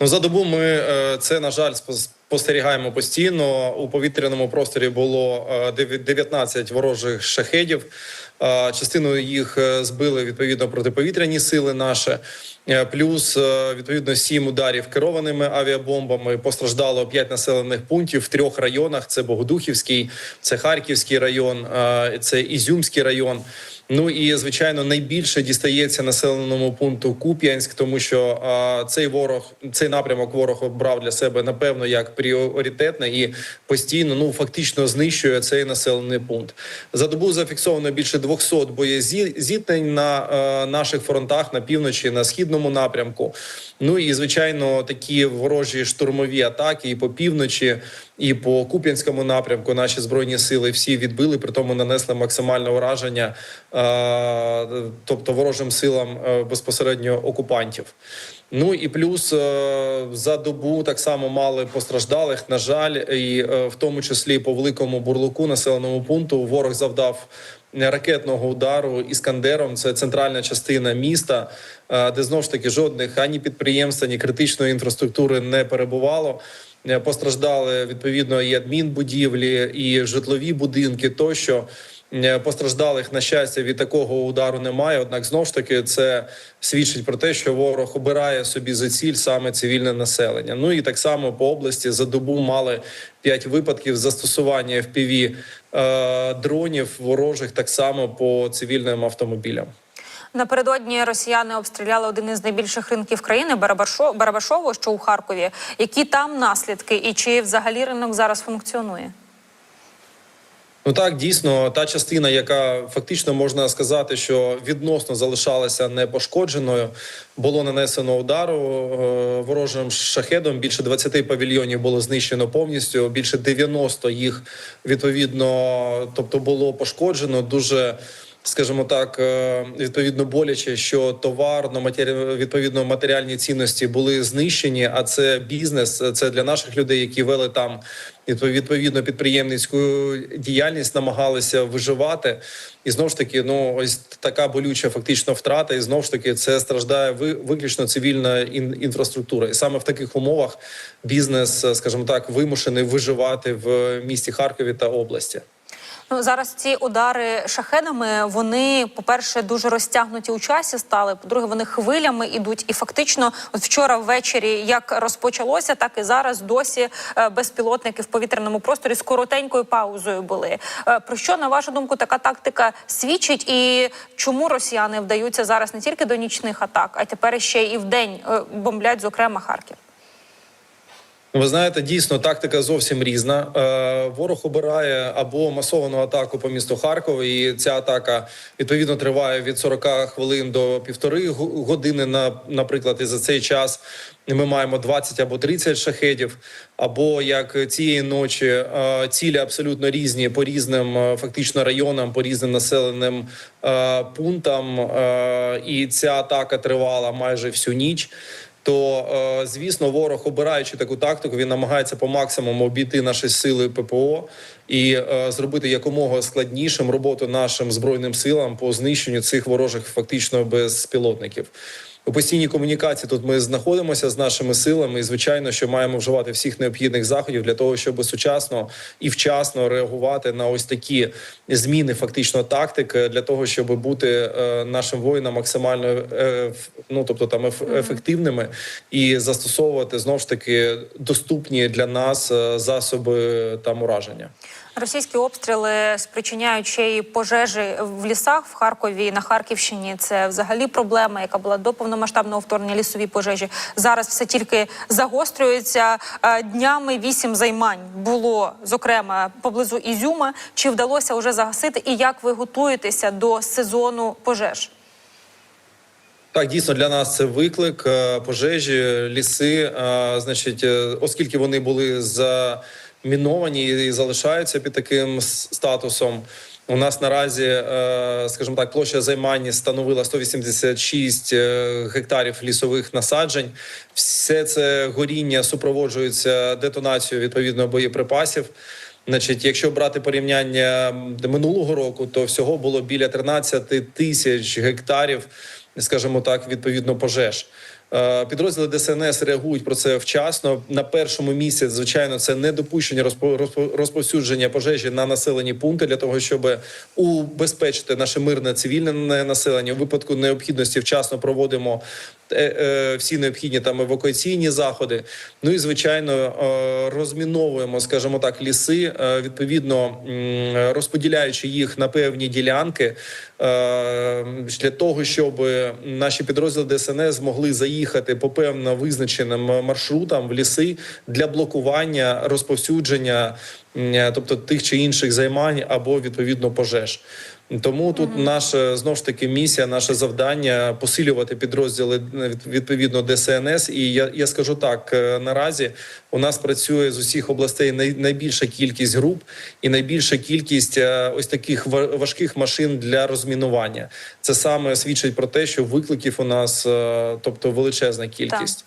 Ну, за добу ми е, це на жаль спос- спостерігаємо постійно. У повітряному просторі було е, 19 ворожих шахедів. Е, Частину їх е, збили відповідно протиповітряні сили. Наші Е, плюс е, відповідно 7 ударів керованими авіабомбами. Постраждало 5 населених пунктів в трьох районах: це Богодухівський, це Харківський район, е, це Ізюмський район. Ну і звичайно найбільше дістається населеному пункту Куп'янськ, тому що а, цей ворог, цей напрямок ворог обрав для себе напевно як пріоритетний і постійно ну фактично знищує цей населений пункт. За добу зафіксовано більше 200 боєзіткнень на е, наших фронтах на півночі, на східному напрямку. Ну і звичайно, такі ворожі штурмові атаки і по півночі, і по Куп'янському напрямку наші збройні сили всі відбили, при тому нанесли максимальне ураження, е, тобто ворожим силам е, безпосередньо окупантів. Ну і плюс е, за добу так само мали постраждалих. На жаль, і е, в тому числі по великому бурлуку населеному пункту ворог завдав ракетного удару іскандером. Це центральна частина міста, е, де знов ж таки жодних ані підприємств, ані критичної інфраструктури не перебувало. Е, Постраждали відповідно і адмінбудівлі, і житлові будинки тощо. Е, Постраждалих на щастя від такого удару немає. Однак знов ж таки це свідчить про те, що ворог обирає собі за ціль саме цивільне населення. Ну і так само по області за добу мали 5 випадків застосування FPV е, дронів ворожих так само по цивільним автомобілям. Напередодні росіяни обстріляли один із найбільших ринків країни Барабашо- Барабашово, що у Харкові. Які там наслідки, і чи взагалі ринок зараз функціонує? Ну так дійсно та частина, яка фактично можна сказати, що відносно залишалася непошкодженою, було нанесено удару е, ворожим шахедом. Більше 20 павільйонів було знищено повністю. Більше 90 їх відповідно, тобто було пошкоджено дуже. Скажімо так, е, відповідно боляче, що товарно матері... відповідно матеріальні цінності були знищені. А це бізнес, це для наших людей, які вели там відпов- відповідно підприємницьку діяльність, намагалися виживати. І знову ж таки, ну ось така болюча фактично втрата. І знову ж таки, це страждає ви- виключно цивільна ін- інфраструктура. І саме в таких умовах бізнес, скажімо так, вимушений виживати в місті Харкові та області. Ну зараз ці удари шахедами вони, по-перше, дуже розтягнуті у часі стали. По-друге, вони хвилями ідуть. І фактично, от вчора ввечері, як розпочалося, так і зараз досі е, безпілотники в повітряному просторі з коротенькою паузою були. Е, Про що на вашу думку така тактика свідчить? І чому росіяни вдаються зараз не тільки до нічних атак, а тепер ще і в день е, бомблять, зокрема Харків? Ви знаєте, дійсно тактика зовсім різна. Е, ворог обирає або масовану атаку по місту Харкова, і ця атака відповідно триває від 40 хвилин до півтори години. На наприклад, і за цей час ми маємо 20 або 30 шахедів. Або як цієї ночі е, цілі абсолютно різні по різним е, фактично районам, по різним населеним пунктам. І ця атака тривала майже всю ніч то е, звісно, ворог, обираючи таку тактику, він намагається по максимуму обійти наші сили ППО і е, зробити якомога складнішим роботу нашим збройним силам по знищенню цих ворожих фактично безпілотників. У постійній комунікації тут ми знаходимося з нашими силами, і звичайно, що маємо вживати всіх необхідних заходів для того, щоб сучасно і вчасно реагувати на ось такі зміни, фактично тактики, для того, щоб бути е, нашим воїнам максимально е, ну тобто там еф- ефективними і застосовувати знов ж таки доступні для нас е, засоби там ураження. Російські обстріли спричиняють ще й пожежі в лісах в Харкові на Харківщині. Це взагалі проблема, яка була до повномасштабного вторгнення лісові пожежі. Зараз все тільки загострюється. Днями вісім займань було зокрема поблизу Ізюма. Чи вдалося вже загасити? І як ви готуєтеся до сезону пожеж? Так, дійсно для нас це виклик е, пожежі, ліси. Значить, е, оскільки вони були заміновані і залишаються під таким статусом. У нас наразі, е, скажімо так, площа займання становила 186 е, гектарів лісових насаджень. Все це горіння супроводжується детонацією відповідно боєприпасів. Значить, якщо брати порівняння минулого року, то всього було біля 13 тисяч гектарів, скажімо так, відповідно пожеж. Е, Підрозділи ДСНС реагують про це вчасно. На першому місці, звичайно, це недопущення розпо- розпо- розповсюдження пожежі на населені пункти для того, щоб убезпечити наше мирне цивільне населення. У випадку необхідності вчасно проводимо всі необхідні там евакуаційні заходи. Ну і звичайно е, розміновуємо, скажімо так, ліси е, відповідно розподіляючи їх на певні ділянки е, для того, щоб наші підрозділи ДСНС змогли заїхати по певно визначеним маршрутам в ліси для блокування розповсюдження, тобто тих чи інших займань або відповідно пожеж. Тому тут наша знов ж таки місія, наше завдання посилювати підрозділи е, відповідно ДСНС. І я, я скажу так: е, наразі у нас працює з усіх областей найбільша кількість груп і найбільша кількість е, ось таких ва- важких машин для розмінування. Це саме свідчить про те, що викликів у нас, е, тобто величезна кількість.